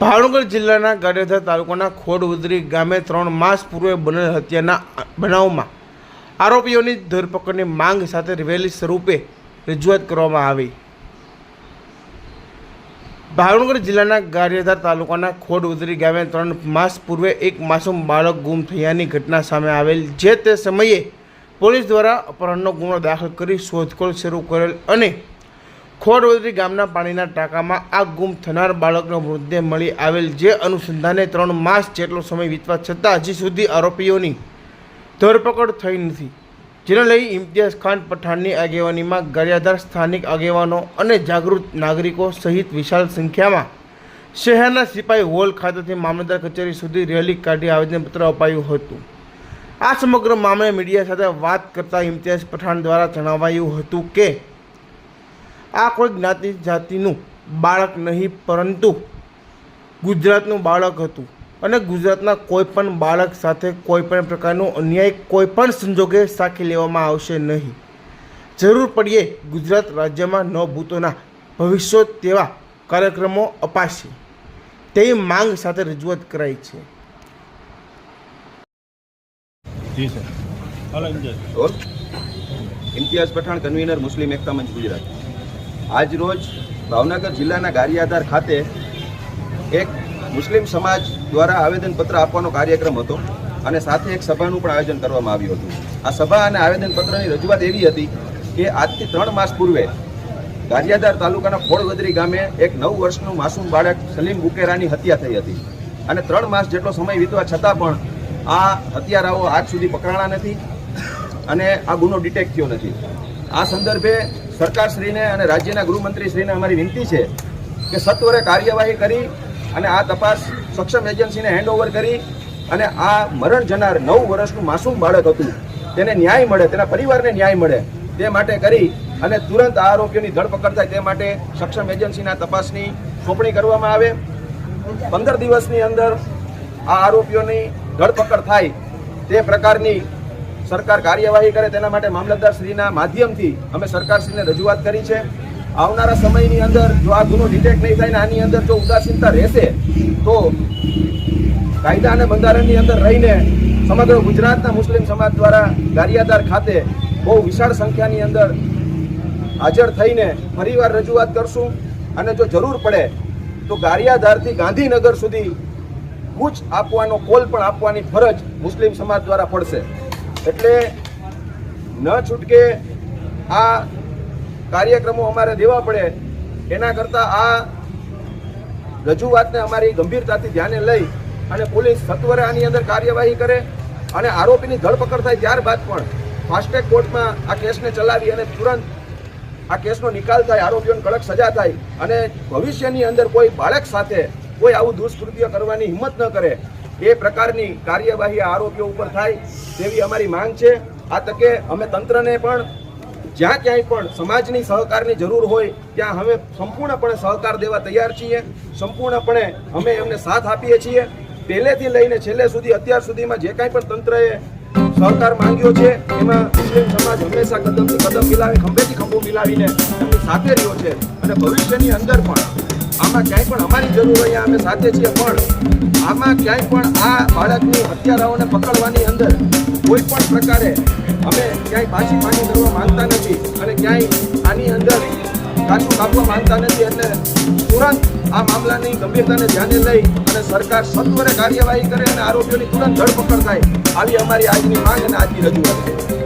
ભાવનગર જિલ્લાના ગારિયાધાર તાલુકાના ખોડઉદરી ગામે ત્રણ માસ પૂર્વે બનેલ હત્યાના બનાવમાં આરોપીઓની ધરપકડની માંગ સાથે રેલી સ્વરૂપે રજૂઆત કરવામાં આવી. ભાવનગર જિલ્લાના ગારિયાધાર તાલુકાના ખોડઉદરી ગામે ત્રણ માસ પૂર્વે એક માસૂમ બાળક ગુમ થયાની ઘટના સામે આવેલ, જે તે સમયે પોલીસ દ્વારા અપહરણનો ગુનો દાખલ કરી શોધખોળ શરૂ કરેલ અને ખોડવદરી ગામના પાણીના ટાંકામાં આ ગુમ થનાર બાળકનો મૃતદેહ મળી આવેલ જે અનુસંધાને ત્રણ માસ જેટલો સમય વીતવા છતાં હજી સુધી આરોપીઓની ધરપકડ થઈ નથી. જેને લઈ ઇમ્તિયાઝ ખાન પઠાણની આગેવાનીમાં ગરિયાધાર સ્થાનિક આગેવાનો અને જાગૃત નાગરિકો સહિત વિશાળ સંખ્યામાં શહેરના સિપાઈ હોલ ખાતેથી મામલતદાર કચેરી સુધી રેલી કાઢી આવેદનપત્ર અપાયું હતું. આ સમગ્ર મામલે મીડિયા સાથે વાત કરતા ઇમ્તિયાઝ પઠાણ દ્વારા જણાવાયું હતું કે આ કોઈ જ્ઞાતિ જાતિનું બાળક નહીં પરંતુ ગુજરાતનું બાળક હતું. અને ગુજરાતના કોઈ પણ બાળક સાથે કોઈ પણ પ્રકારનો અન્યાય કોઈ પણ સંજોગે સાખી લેવામાં આવશે નહીં. જરૂર પડીએ ગુજરાત રાજ્યમાં નવભૂતોના ભવિષ્યો તેવા કાર્યક્રમો અપાશે. તેવી માંગ સાથે રજૂઆત કરાઈ છે. જી સર. હલો ઇમ્તિયાઝ. રોલ ઇમ્તિયાઝ પઠાણ કન્વીનર મુસ્લિમ એકતા મંચ ગુજરાત. આજ રોજ ભાવનગર જિલ્લાના ગારિયાધાર ખાતે એક મુસ્લિમ સમાજ દ્વારા આવેદનપત્ર આપવાનો કાર્યક્રમ હતો અને સાથે એક સભાનું પણ આયોજન કરવામાં આવ્યું હતું. આ સભા અને આવેદનપત્રની રજૂઆત એવી હતી કે આજથી ત્રણ માસ પૂર્વે ગારિયાધાર તાલુકાના ખોડવદરી ગામે એક નવ વર્ષનું માસૂમ બાળક સલીમ બુકેરાની હત્યા થઈ હતી અને ત્રણ માસ જેટલો સમય વીતવા છતાં પણ આ હત્યારાઓ આજ સુધી પકડાણા નથી અને આ ગુનો ડિટેક્ટ થયો નથી. આ સંદર્ભે સરકારશ્રીને અને રાજ્યના ગૃહમંત્રીશ્રીને અમારી વિનંતી છે કે સત્વરે કાર્યવાહી કરી અને આ તપાસ સક્ષમ એજન્સીને હેન્ડઓવર કરી અને આ મરણ જનાર નવ વર્ષનું માસૂમ બાળક હતું, તેને ન્યાય મળે, તેના પરિવારને ન્યાય મળે, તે માટે કરી અને તુરંત આ આરોપીઓની ધરપકડ થાય તે માટે સક્ષમ એજન્સીના તપાસની સોંપણી કરવામાં આવે. પંદર દિવસની અંદર આ આરોપીઓની ધરપકડ થાય તે પ્રકારની સરકાર કાર્યવાહી કરે તેના માટે મામલતદાર શ્રીના માધ્યમથી અમે સરકારશ્રીને રજૂઆત કરી છે. આવનારા સમયની અંદર જો આ ગુનો ડિટેક્ટ નહીં થાય ને આની અંદર જો ઉદાસીનતા રહેશે, તો કાયદા અને બંધારણની અંદર રહીને સમગ્ર ગુજરાતના મુસ્લિમ સમાજ દ્વારા ગારિયાદાર ખાતે બહુ વિશાળ સંખ્યાની અંદર હાજર થઈને ફરીવાર રજૂઆત કરશું. અને જો જરૂર પડે, તો ગારિયાધારથી ગાંધીનગર સુધી કૂચ આપવાનો, કોલ પણ આપવાની ફરજ મુસ્લિમ સમાજ દ્વારા પડશે. એટલે ન છૂટકે આ કાર્યક્રમો અમારે દેવા પડે. એના કરતાં આ રજૂઆતને અમારી ગંભીરતાથી ધ્યાને લઈ અને પોલીસ સત્વરે આની અંદર કાર્યવાહી કરે અને આરોપીની ધરપકડ થાય ત્યારબાદ પણ ફાસ્ટેગ કોર્ટમાં આ કેસને ચલાવી અને તુરંત આ કેસનો નિકાલ થાય, આરોપીઓને કડક સજા થાય અને ભવિષ્યની અંદર કોઈ બાળક સાથે કોઈ આવું દુષ્કૃત્ય કરવાની હિંમત ન કરે. એ પ્રકારની કાર્યવાહી આરોપીઓ ઉપર થાય તેવી અમારી માંગ છે. આ તકે અમે તંત્રને પણ જ્યાં ક્યાંય પણ સમાજની સહકારની જરૂર હોય, ત્યાં અમે સંપૂર્ણપણે સહકાર દેવા તૈયાર છીએ. સંપૂર્ણપણે અમે એમને સાથ આપીએ છીએ. પહેલેથી લઈને છેલ્લે સુધી, અત્યાર સુધીમાં જે કાંઈ પણ તંત્રએ સહકાર માંગ્યો છે, એમાં મુસ્લિમ સમાજ હંમેશા કદમથી કદમ મિલાવી ખંભેથી ખંભો મિલાવીને સાથે રહ્યો છે. અને ભવિષ્યની અંદર પણ આમાં ક્યાંય પણ અમારી જરૂર અહીંયા અમે સાથે છીએ, પણ આમાં ક્યાંય પણ આ બાળકની હત્યારાઓને પકડવાની અંદર કોઈ પણ પ્રકારે અમે ક્યાંય પાછી પાછી કરવા માંગતા નથી અને ક્યાંય આની અંદર કાચું કાપવા માંગતા નથી એટલે તુરંત આ મામલાની ગંભીરતાને ધ્યાને લઈ અને સરકાર સત્વરે કાર્યવાહી કરે અને આરોપીઓની તુરંત ધરપકડ થાય, આવી અમારી આજની માંગ અને આજની રજૂઆત છે.